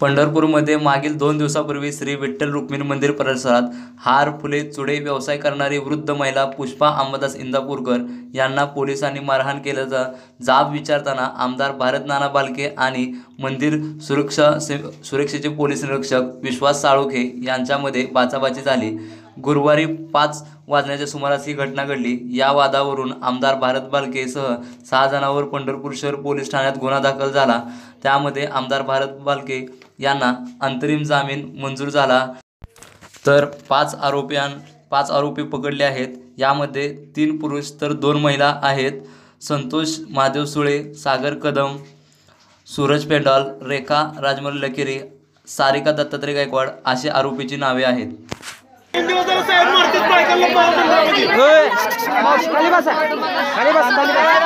पंढरपूरमध्ये मागील दोन दिवसापूर्वी श्री विठ्ठल रुक्मिणी मंदिर परिसरात हार फुले चुडे व्यवसाय करणारी वृद्ध महिला पुष्पा अंबादास इंदापूरकर यांना पोलिसांनी मारहाण केल्याचा जाब विचारताना आमदार भारत नाना बालके आणि मंदिर सुरक्षा से सुरक्षेचे पोलीस निरीक्षक विश्वास साळुखे यांच्यामध्ये बाचाबाची झाली. गुरुवारी पाच वाजण्याच्या सुमारास ही घटना घडली. या वादावरून आमदार भारत बालकेसह सहा जणांवर पंढरपूर शहर पोलीस ठाण्यात गुन्हा दाखल झाला. त्यामध्ये आमदार भारत बालके यांना अंतरिम जामीन मंजूर झाला. तर पाच आरोपीं पाच आरोपी पकडले आहेत. यामध्ये तीन पुरुष तर दोन महिला आहेत. संतोष महादेव सुळे सागर कदम सूरज पेंडॉल रेखा राजमल लकेरी सारिका दत्तात्रय गायकवाड अशी आरोपीची नावे आहेत. खाली बस खाली बस खाली बस